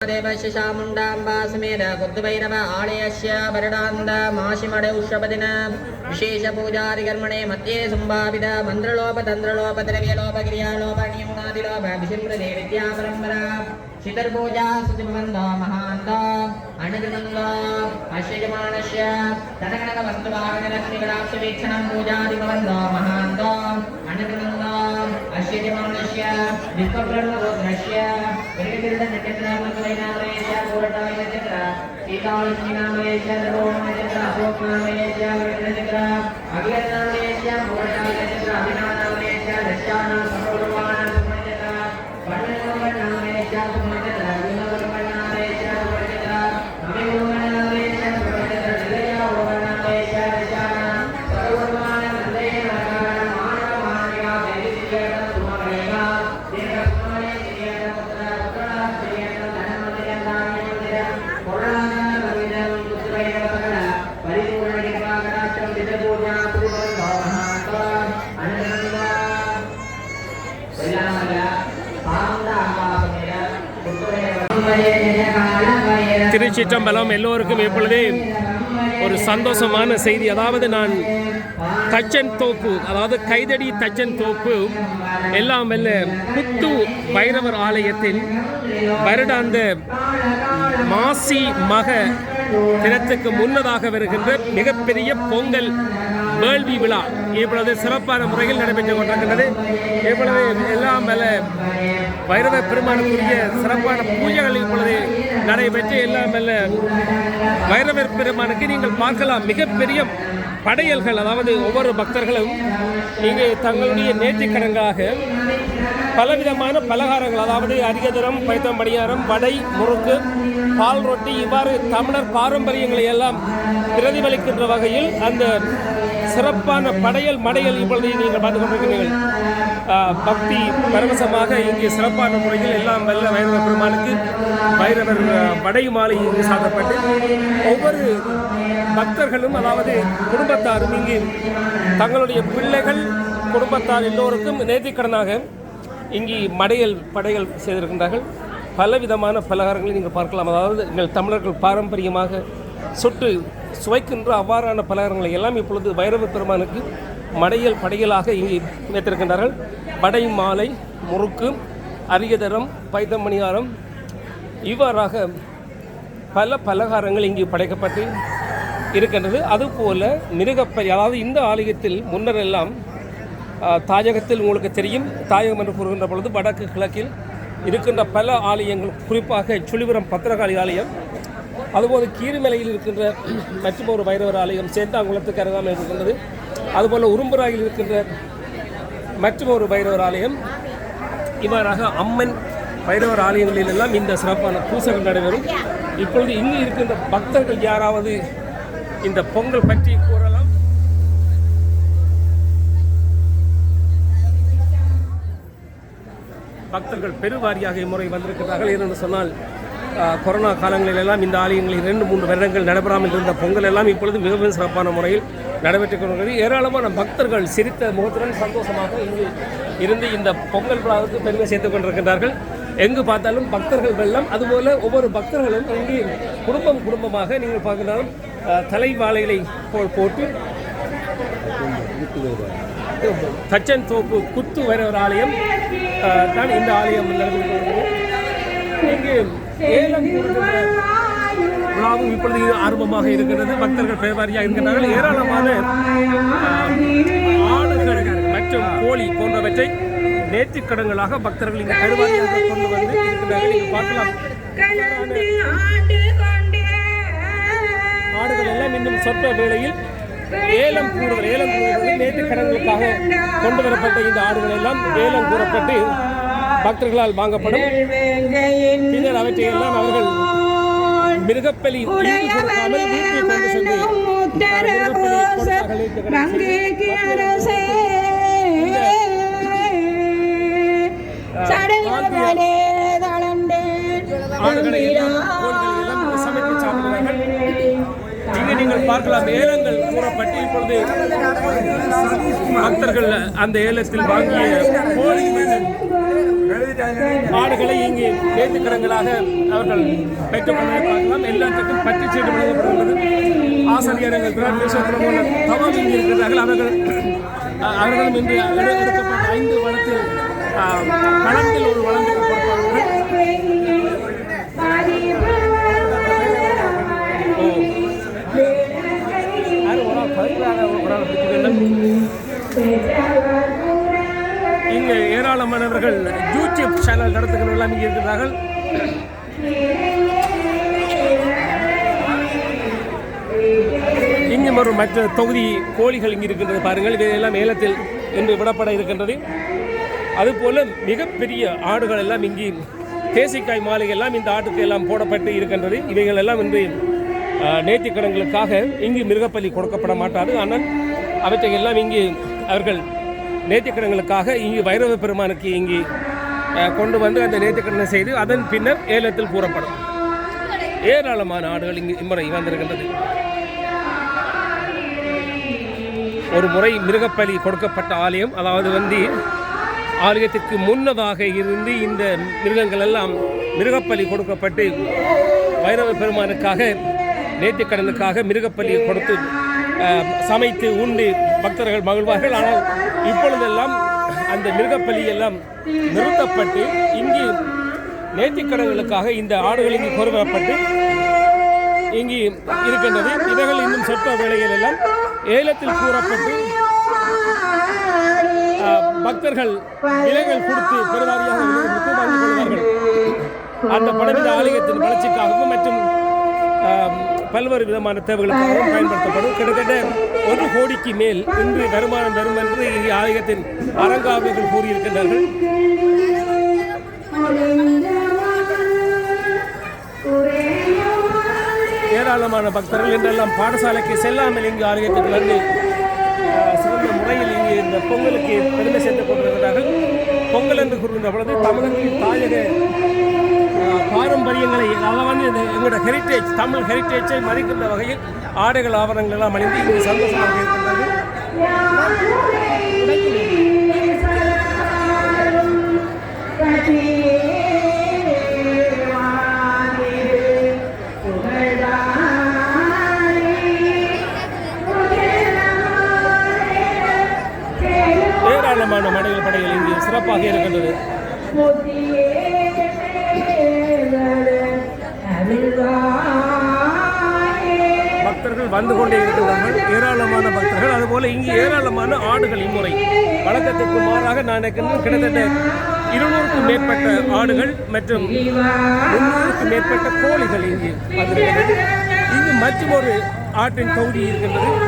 देवस्य शामुण्डाम्बा समेत बुद्धभैरव आलयस्य वरदान्त माशिमडे उष्यपदिन विशेषपूजादिकर्मणे मध्ये सम्भावित मन्त्रलोप तन्त्रलोप द्रव्यलोप क्रियालोप नियमनादिलोप विशिम्रदे विद्यापरम्परा शितर्पूजा सुतिमबन्धो महान्त పశ్యతి మనుష్య విశ్వబ్రహ్మలో ద్రశ్య వెలుగుతిరుడ నక్షత్రాత్మకులైన మహేశ పూరటమైన నక్షత్ర సీతాలక్ష్మినా మహేశ ధర్మ నక్షత్ర అశోక్నా మహేశ వెలుగు నక్షత్ర అభిగతనా మహేశ పూరటమైన నక్షత్ర திருச்சிற்றம்பலம் எல்லோருக்கும் எப்பொழுதே ஒரு சந்தோஷமான செய்தி. அதாவது நான் தச்சன் தோப்பு அதாவது கைதடி தச்சன் தோப்பு எல்லாம் வெல்ல புத்து பைரவர் ஆலயத்தில் வருடாந்த மாசி மக தினத்துக்கு முன்னதாக வருகின்ற மிகப்பெரிய பொங்கல் வேள்வி விழா இப்பொழுது சிறப்பான முறையில் நடைபெற்றுக் கொண்டிருக்கின்றது. இப்பொழுது எல்லாம் மேல வைரவ பெருமானுக்குரிய சிறப்பான பூஜைகள் இப்பொழுது நடைபெற்று எல்லாம் மேல வைரவர் பெருமானுக்கு நீங்கள் பார்க்கலாம். மிகப்பெரிய படையல்கள் அதாவது ஒவ்வொரு பக்தர்களும் இங்கே தங்களுடைய நேர்த்திக்கடங்காக பலவிதமான பலகாரங்கள். அதாவது அரிகதரம் பைத்தம் பணியாரம் வடை முறுக்கு பால் ரொட்டி இவ்வாறு தமிழர் பாரம்பரியங்களை எல்லாம் பிரதிபலிக்கின்ற வகையில் அந்த சிறப்பான படையல் மடையல் இப்பொழுது நீங்கள் பார்த்து கொண்டிருக்கிறீர்கள். பக்தி பரவசமாக இங்கே சிறப்பான முறையில் எல்லாம் வல்ல வைரவ பெருமானுக்கு வைரவர் ஆஹ், வடை மாலை இங்கு சாதப்பட்டு ஒவ்வொரு பக்தர்களும் அதாவது குடும்பத்தாரும் இங்கு தங்களுடைய பிள்ளைகள் குடும்பத்தார் எல்லோருக்கும் நேர்த்திக்கடனாக இங்கே மடையல் படைகள் செய்திருக்கின்றார்கள். பலவிதமான பலகாரங்களை நீங்கள் பார்க்கலாம். அதாவது எங்கள் தமிழர்கள் பாரம்பரியமாக சுட்டு சுவைக்கின்ற அவ்வாறான பலகாரங்களை எல்லாம் இப்பொழுது வைரவ பெருமானுக்கு மடையல் படையலாக இங்கே வைத்திருக்கின்றார்கள். படை மாலை முறுக்கு அரியதரம் பைத்தமணியாரம் இவ்வாறாக பல பலகாரங்கள் இங்கு படைக்கப்பட்டு இருக்கின்றது. அதுபோல மிருகப்பை அதாவது இந்த ஆலயத்தில் முன்னரெல்லாம் தாயகத்தில் உங்களுக்கு தெரியும். தாயகம் என்று கூறுகின்ற பொழுது வடக்கு கிழக்கில் இருக்கின்ற பல ஆலயங்கள் குறிப்பாக சுழிபுரம் பத்திரகாளி ஆலயம் அதுபோல் கீரிமலையில் இருக்கின்ற மற்றும் ஒரு வைரவர் ஆலயம் சேந்தாங்குளத்துக்கு அருகாமல் இருக்கின்றது. அதுபோல் உரும்புராயில் இருக்கின்ற மற்றும் ஒரு வைரவர் ஆலயம். இவ்வாறாக அம்மன் பைரவர் ஆலயங்களில் எல்லாம் இந்த சிறப்பான பூசைகள் நடைபெறும். இப்பொழுது இங்கு இருக்கின்ற பக்தர்கள் யாராவது இந்த பொங்கல் பற்றி கூற பக்தர்கள் பெருவாரியாக இம்முறை வந்திருக்கிறார்கள். ஏனென்று சொன்னால் கொரோனா காலங்களில் எல்லாம் இந்த ஆலயங்களில் இரண்டு மூன்று வருடங்கள் நடைபெறாமல் இருந்த பொங்கல் எல்லாம் இப்பொழுது மிகவும் சிறப்பான முறையில் நடைபெற்றுக் கொண்டிருக்கிறது. ஏராளமான பக்தர்கள் சிரித்த முகத்துடன் சந்தோஷமாக இங்கு இருந்து இந்த பொங்கல் விழாவுக்கு பெருமை சேர்த்துக் கொண்டிருக்கின்றார்கள். எங்கு பார்த்தாலும் பக்தர்கள் வெள்ளம். அதுபோல் ஒவ்வொரு பக்தர்களும் இங்கு குடும்பம் குடும்பமாக நீங்கள் பார்க்கிறாலும் ஆ, தலைவாழைகளை போல் போட்டு தச்சன் தோப்பு குத்து வைரவர் ஆலயம். தான் இந்த ஆலயம் நடந்து. இங்கு ஏலம் விழாவும் இப்பொழுது ஆர்வமாக இருக்கிறது பக்தர்கள் பெருவாரியாக இருக்கின்றார்கள். ஏராளமான ஆடுகள் மற்றும் கோழி போன்றவற்றை நேர்த்திக் கடன்களாக பக்தர்கள் இங்கு பெருவாரியாக கொண்டு வந்து இருக்கின்றார்கள். நீங்கள் பார்க்கலாம். ஆடுகள் எல்லாம் இன்னும் சொற்ப வேளையில் ஏலம் கூறுதல் ஏலம் கூறுவது நேற்று கடன்களுக்காக கொண்டு வரப்பட்ட இந்த ஆடுகள் எல்லாம் ஏலம் கூறப்பட்டு பக்தர்களால் வாங்கப்படும். பின்னர் அவற்றை எல்லாம் அவர்கள் மிருகப்பலி கொடுக்காமல் வீட்டில் கொண்டு சென்று ஆடுகளை எல்லாம் சமைத்து சாப்பிடுவார்கள் நீங்கள் பார்க்கலாம். ஏலங்கள் கூறப்பட்டு இப்பொழுது பக்தர்கள் அந்த ஏலத்தில் வாங்கிய மாடுகளை இங்கே நேர்த்திக்கடங்களாக அவர்கள் பெற்றுக்கொண்டதை பார்க்கலாம். எல்லாத்துக்கும் பற்றி சீட்டு வழங்கப்பட்டுள்ளது. ஆசிரியர்கள் தவம் இங்கே இருக்கிறார்கள். அவர்கள் அவர்களும் இன்று எடுக்கப்பட்ட ஐந்து வளத்தில் களத்தில் ஒரு வளர்ந்து பதினாறு இங்கு ஏராளமானவர்கள் யூடியூப் சேனல் நடத்துகிறவர்கள் எல்லாம் இங்கே இருக்கிறார்கள். இங்கு ஒரு மற்ற தொகுதி கோழிகள் இங்கு இருக்கின்றது பாருங்கள். இதையெல்லாம் ஏலத்தில் என்று விடப்பட இருக்கின்றது. அதுபோல மிகப்பெரிய ஆடுகள் எல்லாம் இங்கே தேசிக்காய் மாலை எல்லாம் இந்த ஆட்டுக்கு எல்லாம் போடப்பட்டு இருக்கின்றது. இவைகள் எல்லாம் இன்று நேர்த்திக்கடன்களுக்காக இங்கு மிருகப்பலி கொடுக்கப்பட மாட்டாது. ஆனால் அவற்றை எல்லாம் இங்கு அவர்கள் நேர்த்திக்கடன்களுக்காக இங்கு வைரவ பெருமானுக்கு இங்கு கொண்டு வந்து அந்த நேர்த்திக்கடனை செய்து அதன் பின்னர் ஏலத்தில் கூறப்படும். ஏராளமான ஆடுகள் இங்கு இம்முறை வந்திருக்கின்றது. ஒரு முறை மிருகப்பலி கொடுக்கப்பட்ட ஆலயம் அதாவது வந்து ஆலயத்திற்கு முன்னதாக இருந்து இந்த மிருகங்கள் எல்லாம் மிருகப்பலி கொடுக்கப்பட்டு வைரவ பெருமானுக்காக நேர்த்திக்கடனுக்காக மிருகப்பலி கொடுத்து சமைத்து உண்டு பக்தர்கள் மகிழ்வார்கள். ஆனால் இப்பொழுதெல்லாம் அந்த மிருகப்பலி எல்லாம் நிறுத்தப்பட்டு இங்கு நேர்த்திக்கடன்களுக்காக இந்த ஆடுகள் இங்கு கொண்டு இங்கு இருக்கின்றது. இவைகள் இன்னும் சொற்ப வேளைகள் எல்லாம் ஏலத்தில் கூறப்பட்டு பக்தர்கள் இலைகள் கொடுத்து பெருவாரியாக கொடுத்து வாங்கிக் கொள்வார்கள். அந்த படவித ஆலயத்தின் வளர்ச்சிக்காகவும் மற்றும் பல்வேறு விதமான தேவைகளுக்காகவும் பயன்படுத்தப்படும். கிட்டத்தட்ட ஒரு கோடிக்கு மேல் இன்று வருமானம் வரும் என்று ஆலயத்தின் அரங்காவலர்கள் கூறியிருக்கின்றார்கள். ஏராளமான பக்தர்கள் என்றெல்லாம் பாடசாலைக்கு செல்லாமல் இங்கு ஆலயத்துக்கு வந்து சிறந்த முறையில் இங்கு இந்த பொங்கலுக்கு பெருமை சேர்த்துக் கொண்டிருக்கிறார்கள். பொங்கல் என்று கூறுகின்ற பொழுது தமிழர்களின் தாயக பாரம்பரியங்களை அதை வந்து இந்த எங்களோட ஹெரிட்டேஜ் தமிழ் ஹெரிட்டேஜை மதிக்கின்ற வகையில் ஆடைகள் ஆவணங்கள் எல்லாம் அணிந்து இங்கு சந்தோஷமாக இருக்கின்றது. ஏராளமான மடைகள் படைகள் இங்கு சிறப்பாக இருக்கின்றது. வந்து கொண்டே இருக்கிறார்கள் ஏராளமான பக்தர்கள். அதுபோல இங்கு ஏராளமான ஆடுகள் இம்முறை. வழக்கத்திற்கு மாறாக நான் கிட்டத்தட்ட இருநூறுக்கும் மேற்பட்ட ஆடுகள் மற்றும் முன்னூறுக்கும் மேற்பட்ட கோழிகள் இங்கு வந்திருக்கிறது இங்கு மற்றும் ஒரு ஆற்றின் தொகுதி இருக்கின்றது.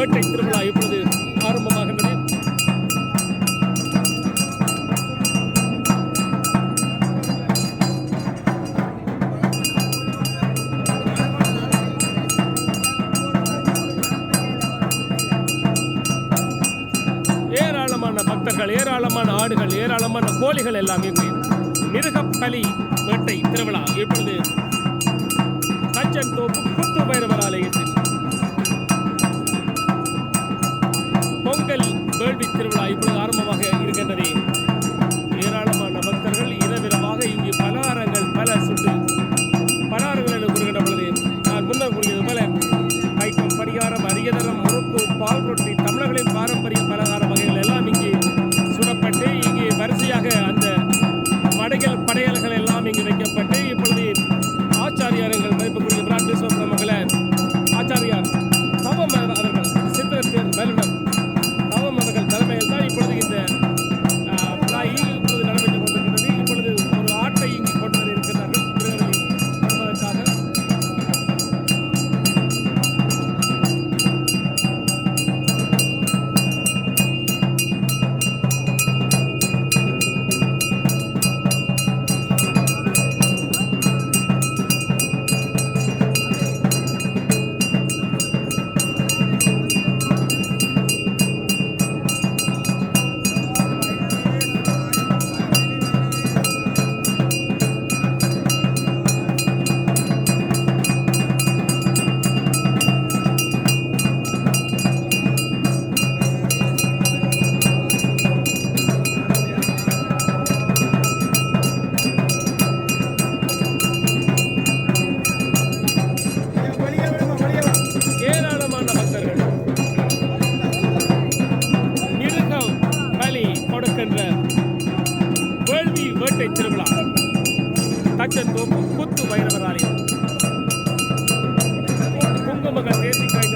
வேட்டை திருவிழா இப்பொழுது ஆரம்பமாகின்றது ஏராளமான பக்தர்கள் ஏராளமான ஆடுகள் ஏராளமான கோழிகள் எல்லாம் இங்கு மிருகப்பலி வேட்டை திருவிழா இப்பொழுது கச்சன் தோப்பு குத்து பைரவ uma e cai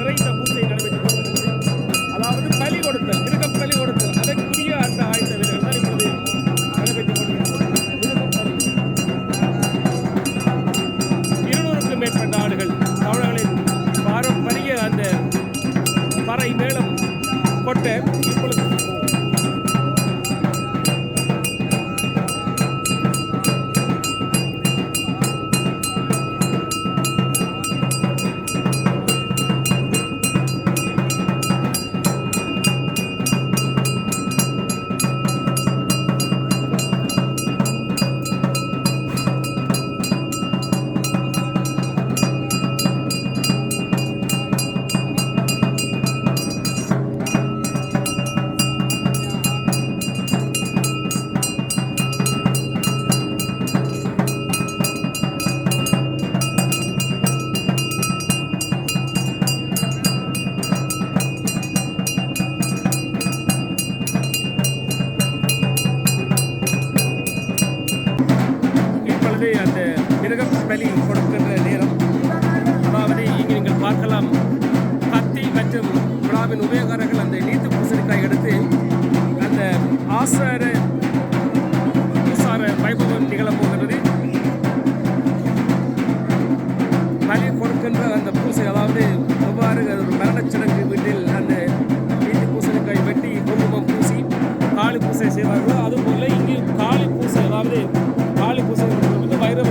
గాలి భూసేంద్ర ప్రభుత్వం వైరస్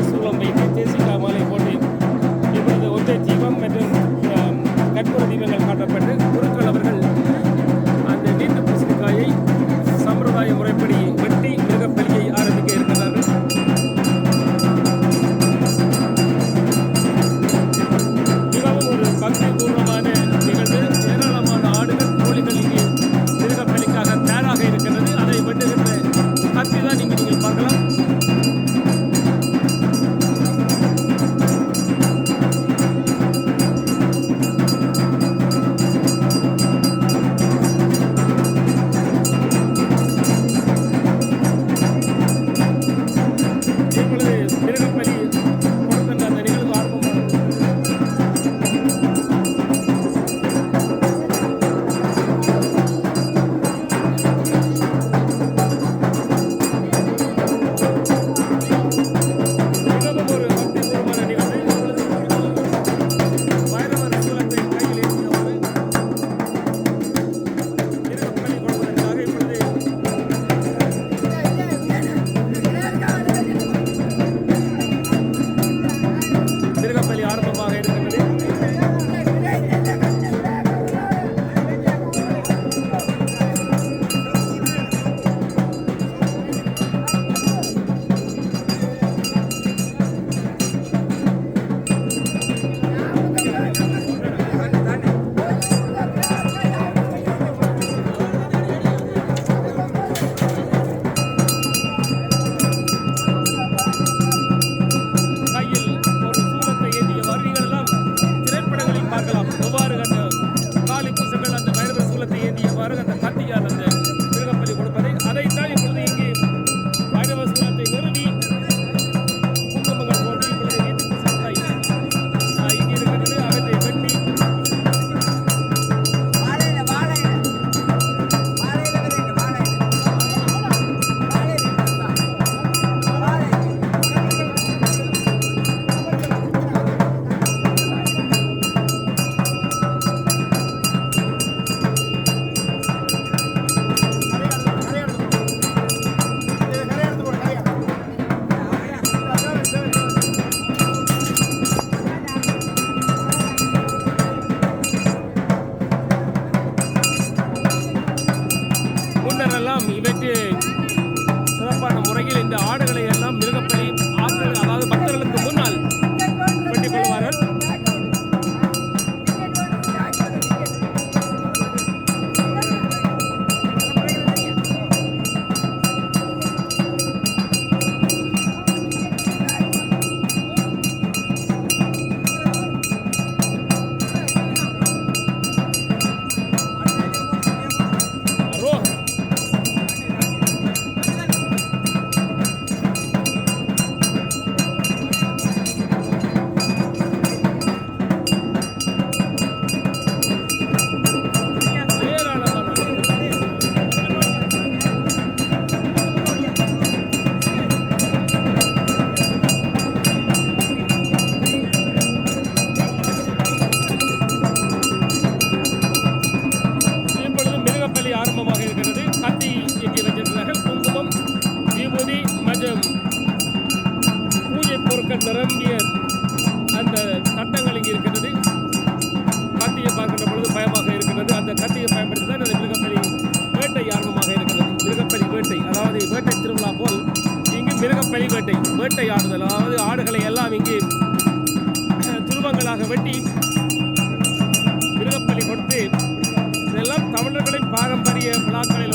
விழாக்களில்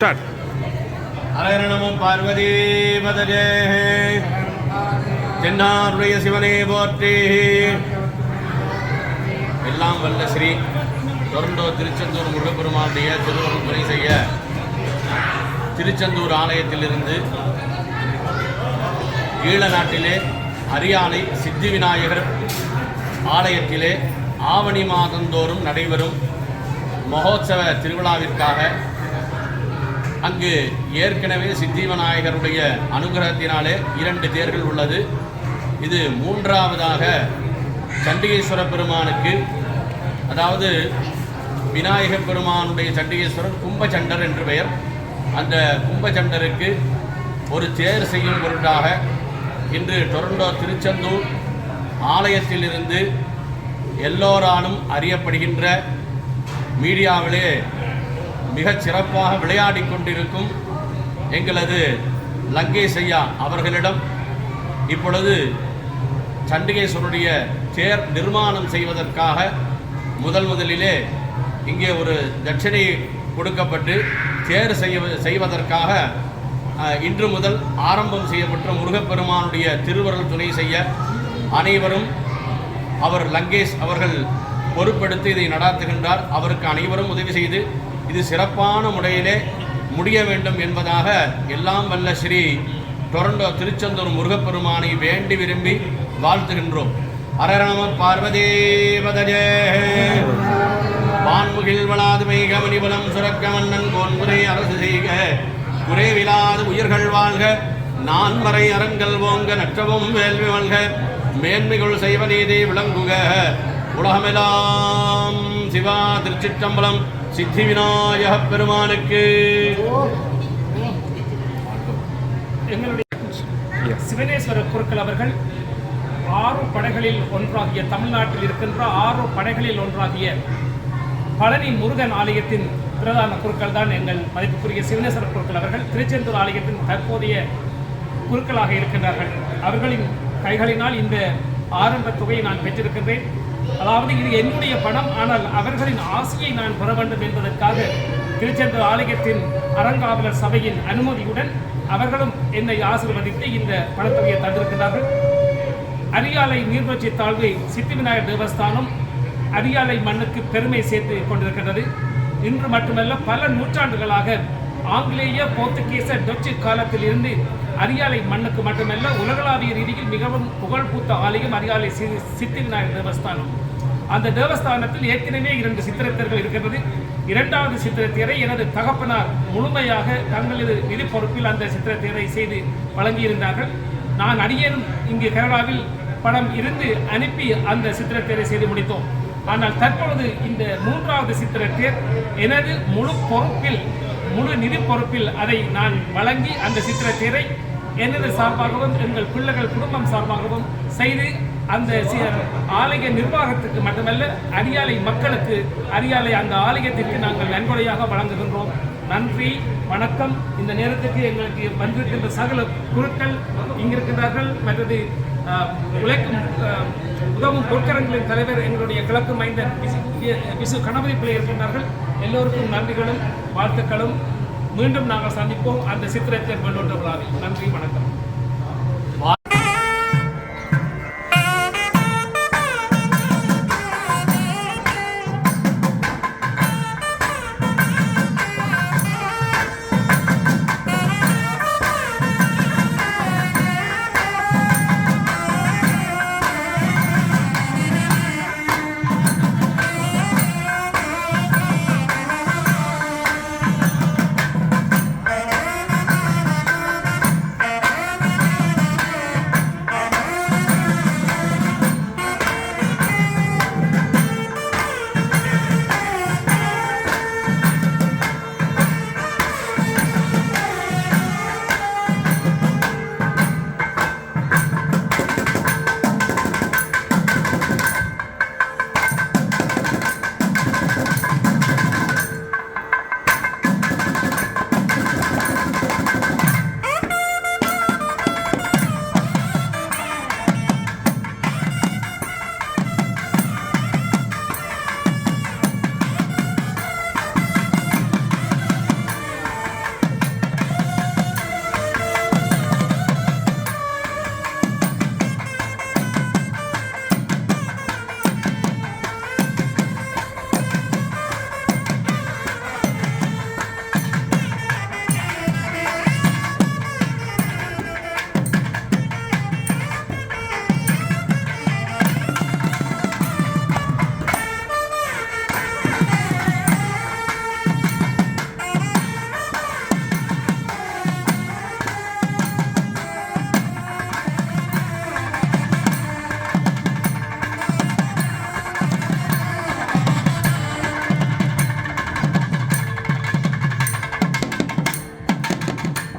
ஸ்டார்ட் அரணமும் பார்வதி பதஜே தென்னாருடைய சிவனே போற்றி. எல்லாம் வல்ல ஸ்ரீ தொடர்ந்தோ திருச்செந்தூர் முருகப்பெருமானுடைய திருவருள் துணை செய்ய திருச்செந்தூர் ஆலயத்திலிருந்து ஈழ நாட்டிலே அரியாலை சித்தி விநாயகர் ஆலயத்திலே ஆவணி மாதந்தோறும் நடைபெறும் மகோத்சவ திருவிழாவிற்காக அங்கு ஏற்கனவே சித்தி விநாயகருடைய அனுகிரகத்தினாலே இரண்டு தேர்கள் உள்ளது. இது மூன்றாவதாக சண்டிகேஸ்வர பெருமானுக்கு அதாவது விநாயகப் பெருமானுடைய சண்டிகேஸ்வரர் கும்பச்சண்டர் என்று பெயர். அந்த கும்பச்சண்டருக்கு ஒரு தேர் செய்யும் பொருட்டாக இன்று டொரண்டோ திருச்செந்தூர் ஆலயத்திலிருந்து எல்லோராலும் அறியப்படுகின்ற மீடியாவிலே மிகச் சிறப்பாக விளையாடி கொண்டிருக்கும் எங்களது லங்கேஷ் ஐயா அவர்களிடம் இப்பொழுது சண்டிகேஸ்வருடைய தேர் நிர்மாணம் செய்வதற்காக முதல் முதலிலே இங்கே ஒரு தட்சணை கொடுக்கப்பட்டு தேர் செய்ய செய்வதற்காக இன்று முதல் ஆரம்பம் செய்யப்பட்ட முருகப்பெருமானுடைய திருவருள் துணை செய்ய அனைவரும் அவர் லங்கேஷ் அவர்கள் பொறுப்பெடுத்து இதை நடாத்துகின்றார். அவருக்கு அனைவரும் உதவி செய்து இது சிறப்பான முறையிலே முடிய வேண்டும் என்பதாக எல்லாம் வல்ல ஸ்ரீ டொரண்டோ திருச்செந்தூர் முருகப்பெருமானை வேண்டி விரும்பி வாழ்த்துகின்றோம். அரராம பார்வதேவதே வான்முகில் வளாதுமை கமனிபலம் சுரக்க மன்னன் கோன்முறை அரசு செய்க. குறைவிலாது உயிர்கள் வாழ்க. நான்மறை அரங்கல் ஓங்க நற்றவும் வேள்வி வல்க மேன்மைகள் செய்வ விளங்குக. உலகமெல்லாம் சிவா திருச்சிற்றம்பலம் சித்தி விநாயகப் பெருமானுக்கு. எங்களுடைய சிவனேஸ்வரர் குருக்கள் அவர்கள் ஆறு படைகளில் ஒன்றாகிய தமிழ்நாட்டில் இருக்கின்ற ஆறு படைகளில் ஒன்றாகிய பழனி முருகன் ஆலயத்தின் பிரதான குருக்கள் தான் எங்கள் மதிப்புக்குரிய சிவனேஸ்வரர் குருக்கள் அவர்கள். திருச்செந்தூர் ஆலயத்தின் தற்போதைய குருக்களாக இருக்கின்றார்கள். அவர்களின் கைகளினால் இந்த ஆரம்ப தொகையை நான் பெற்றிருக்கின்றேன். அதாவது இது என்னுடைய பணம் ஆனால் அவர்களின் ஆசையை நான் பெற வேண்டும் என்பதற்காக திருச்செந்தூர் ஆலயத்தின் அறங்காவலர் சபையின் அனுமதியுடன் அவர்களும் என்னை ஆசீர்வதித்து இந்த பணத்தொகையை தந்திருக்கிறார்கள். அரியாலை நீர்வீழ்ச்சி தாழ்வு சித்தி விநாயகர் தேவஸ்தானம் அரியாலை மண்ணுக்கு பெருமை சேர்த்து கொண்டிருக்கிறது இன்று மட்டுமல்ல பல நூற்றாண்டுகளாக ஆங்கிலேய போர்த்துகீச டொச்சு காலத்தில் இருந்து அரியாலை மண்ணுக்கு மட்டுமல்ல உலகளாவிய ரீதியில் மிகவும் புகழ்பூத்த ஆலயம் அரியாலை சி- சித்தி விநாயகர் தேவஸ்தானம். அந்த தேவஸ்தானத்தில் ஏற்கனவே இரண்டு சித்திரத்தர்கள் இருக்கிறது இரண்டாவது சித்திரத்தேரை எனது தகப்பனார் முழுமையாக தங்களது நிதி பொறுப்பில் அந்த சித்திரத்தேரை செய்து வழங்கியிருந்தார்கள். நான் அடியேனும் இங்கு கேரளாவில் படம் இருந்து அனுப்பி அந்த சித்திரத்தேரை செய்து முடித்தோம். ஆனால் தற்பொழுது இந்த மூன்றாவது சித்திரத்தேர் எனது முழு பொறுப்பில் முழு நிதி பொறுப்பில் அதை நான் வழங்கி அந்த சித்திரத்தேரை எனது சார்பாகவும் எங்கள் பிள்ளைகள் குடும்பம் சார்பாகவும் செய்து அந்த ஆலய நிர்வாகத்துக்கு மட்டுமல்ல அரியாலை மக்களுக்கு அரியாலை அந்த ஆலயத்திற்கு நாங்கள் நன்கொடையாக வழங்குகின்றோம். நன்றி வணக்கம். இந்த நேரத்துக்கு எங்களுக்கு வந்திருக்கின்ற சகல குருக்கள் இங்கிருக்கிறார்கள் மற்றது உழைக்கும் உதவும் பொற்கரங்களின் தலைவர் எங்களுடைய கிழக்கு மைந்தன் விசு- கணபதி பிள்ளை இருக்கின்றார்கள். எல்லோருக்கும் நன்றிகளும் வாழ்த்துக்களும். மீண்டும் நாங்கள் சந்திப்போம் அந்த சித்திரத்தை வெள்ளோட்ட விழாவில். நன்றி வணக்கம்.